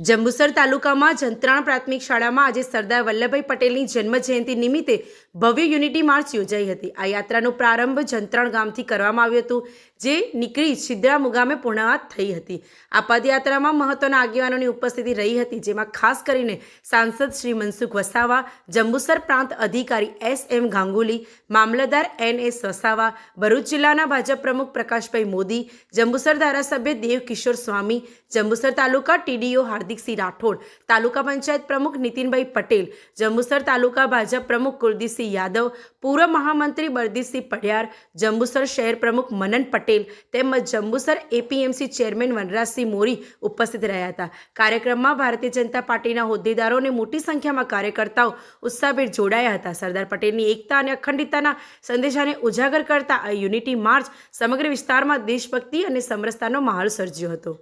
જંબુસર તાલુકામાં જંત્રાણ પ્રાથમિક શાળામાં આજે સરદાર વલ્લભભાઈ પટેલની જન્મ જયંતિ નિમિત્તે ભવ્ય યુનિટી માર્ચ યોજાઈ હતી. આ યાત્રાનો પ્રારંભ જંત્રણ ગામથી કરવામાં આવ્યું હતું, જે નીકળી છિદ્રા મુગામે પૂર્ણાહત થઈ હતી. આ પદયાત્રામાં મહત્વના આગેવાનોની ઉપસ્થિતિ રહી હતી, જેમાં ખાસ કરીને સાંસદ શ્રી મનસુખ વસાવા, જંબુસર પ્રાંત અધિકારી એસ એમ ગાંગુલી, મામલતદાર એન એસ વસાવા, ભરૂચ જિલ્લાના ભાજપ પ્રમુખ પ્રકાશભાઈ મોદી, જંબુસર ધારાસભ્ય દેવ કિશોર સ્વામી, જંબુસર તાલુકા ટીડીઓ હાર્દિકસિંહ રાઠોડ, તાલુકા પંચાયત પ્રમુખ નીતિનભાઈ પટેલ, જંબુસર તાલુકા ભાજપ પ્રમુખ કુલદીપસિંહ યાદવ, પૂર્વ મહામંત્રી બળદીપસિંહ પઢિયાર, જંબુસર શહેર પ્રમુખ મનન પટેલ તેમજ જંબુસર એપીએમસી ચેરમેન વનરાજસિંહ મોરી ઉપસ્થિત રહ્યા હતા. કાર્યક્રમમાં ભારતીય જનતા પાર્ટીના હોદ્દેદારો અને મોટી સંખ્યામાં કાર્યકર્તાઓ ઉત્સાહભેર જોડાયા હતા. સરદાર પટેલની એકતા અને અખંડિતતાના સંદેશાને ઉજાગર કરતા આ યુનિટી માર્ચ સમગ્ર વિસ્તારમાં દેશભક્તિ અને સમરસતાનો માહોલ સર્જ્યો હતો.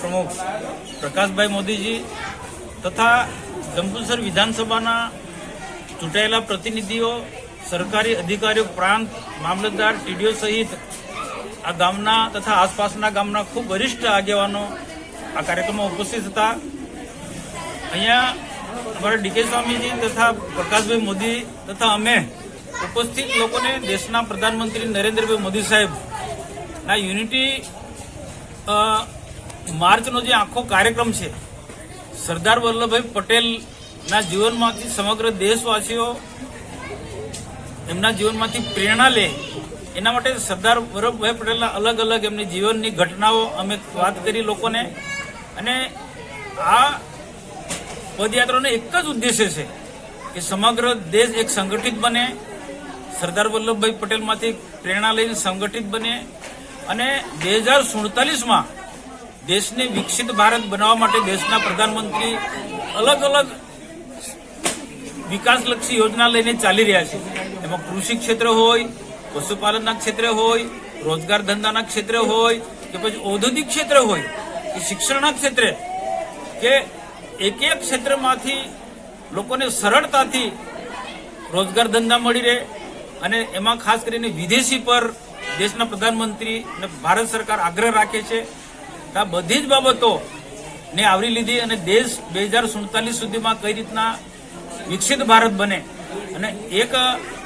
પ્રમુખ પ્રકાશભાઈ મોદીજી તથા જંબુસર વિધાનસભાના ચૂંટાયેલા પ્રતિનિધિઓ, સરકારી અધિકારીઓ, પ્રાંત મામલતદાર, ટીડીઓ સહિત આ ગામના તથા આસપાસના ગામના ખૂબ વરિષ્ઠ આગેવાનો આ કાર્યક્રમમાં ઉપસ્થિત હતા. અહીંયા અમારા ડીકે સ્વામીજી તથા પ્રકાશભાઈ મોદી તથા અમે ઉપસ્થિત લોકોને દેશના પ્રધાનમંત્રી નરેન્દ્રભાઈ મોદી સાહેબ ના યુનિટી માર્ચનો જે આખો કાર્યક્રમ છે, સરદાર વલ્લભભાઈ પટેલના જીવનમાંથી સમગ્ર દેશવાસીઓ એમના જીવનમાંથી પ્રેરણા લે. એના માટે સરદાર વલ્લભભાઈ પટેલના અલગ અલગ એમની જીવનની ઘટનાઓ અમે વાત કરી લોકોને. અને આ પદયાત્રાનો એક જ ઉદ્દેશ્ય છે કે સમગ્ર દેશ એક સંગઠિત બને. સરદાર વલ્લભભાઈ પટેલમાંથી પ્રેરણા લઈને સંગઠિત બને. અને બે હજાર સુડતાલીસમાં દેશને વિકસિત ભારત બનાવવા માટે દેશના પ્રધાનમંત્રી અલગ અલગ વિકાસલક્ષી યોજના લઈને ચાલી રહ્યા છે. એમાં કૃષિ ક્ષેત્ર હોય, પશુપાલનના ક્ષેત્રે હોય, રોજગાર ધંધાના ક્ષેત્રે હોય કે પછી ઔદ્યોગિક ક્ષેત્ર હોય કે શિક્ષણના ક્ષેત્રે કે એક એક ક્ષેત્રમાંથી લોકોને સરળતાથી રોજગાર ધંધા મળી રહે અને એમાં ખાસ કરીને વિદેશી પર દેશના પ્રધાનમંત્રી અને ભારત સરકાર આગ્રહ રાખે છે. આ બધી જ બાબતો ને આવરી લીધી અને દેશ બે હજાર સુડતાલીસ સુધીમાં કઈ રીતના વિકસિત ભારત બને. અને એક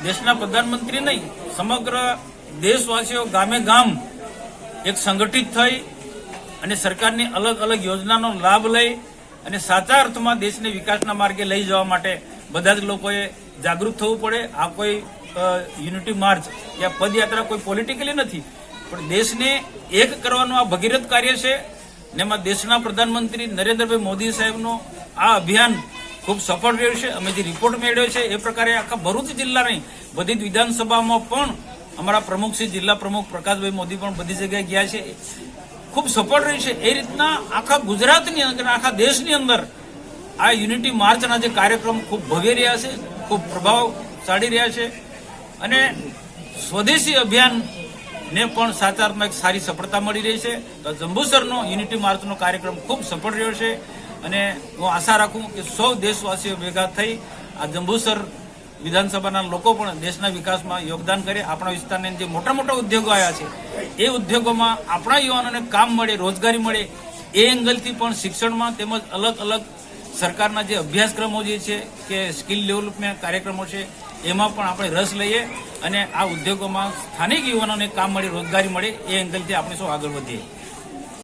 દેશના પ્રધાનમંત્રી નહીં, સમગ્ર દેશવાસીઓ ગામે ગામ એક સંગઠિત થઈ અને સરકારની અલગ અલગ યોજનાનો લાભ લઈ અને સાચા અર્થમાં દેશને વિકાસના માર્ગે લઈ જવા માટે બધા જ લોકોએ જાગૃત થવું પડે. આ કોઈ યુનિટી માર્ચ યા પદયાત્રા કોઈ પોલિટિકલી નથી, પણ દેશને એક કરવાનું આ ભગીરથ કાર્ય છે. ને એમાં દેશના પ્રધાનમંત્રી નરેન્દ્રભાઈ મોદી સાહેબનો આ અભિયાન ખૂબ સફળ રહ્યું છે. અમે જે રિપોર્ટ મેળવ્યો છે, એ પ્રકારે આખા ભરૂચ જિલ્લાની બધી જ વિધાનસભામાં પણ અમારા પ્રમુખ શ્રી જિલ્લા પ્રમુખ પ્રકાશભાઈ મોદી પણ બધી જગ્યાએ ગયા છે. ખૂબ સફળ રહ્યું છે. એ રીતના આખા ગુજરાતની અંદર, આખા દેશની અંદર આ યુનિટી માર્ચના જે કાર્યક્રમ ખૂબ ભવ્ય રહ્યા છે, ખૂબ પ્રભાવશાળી રહ્યા છે અને સ્વદેશી અભિયાન ને પણ સાચા એક સારી સફળતા મળી રહી છે. તો જંબુસરનો યુનિટી માર્ચનો કાર્યક્રમ ખૂબ સફળ રહ્યો છે. અને હું આશા રાખું કે સૌ દેશવાસીઓ ભેગા થઈ આ જંબુસર વિધાનસભાના લોકો પણ દેશના વિકાસમાં યોગદાન કરે. આપણા વિસ્તારને જે મોટા મોટા ઉદ્યોગો આવ્યા છે, એ ઉદ્યોગોમાં આપણા યુવાનોને કામ મળે, રોજગારી મળે, એ એંગલથી પણ શિક્ષણમાં તેમજ અલગ અલગ સરકારના જે અભ્યાસક્રમો જે છે કે સ્કિલ ડેવલપમેન્ટ કાર્યક્રમો છે, એમાં પણ આપણે રસ લઈએ અને આ ઉદ્યોગોમાં સ્થાનિક યુવાનોને કામ મળે, રોજગારી મળે, એ એંગલથી આપણે સૌ આગળ વધીએ.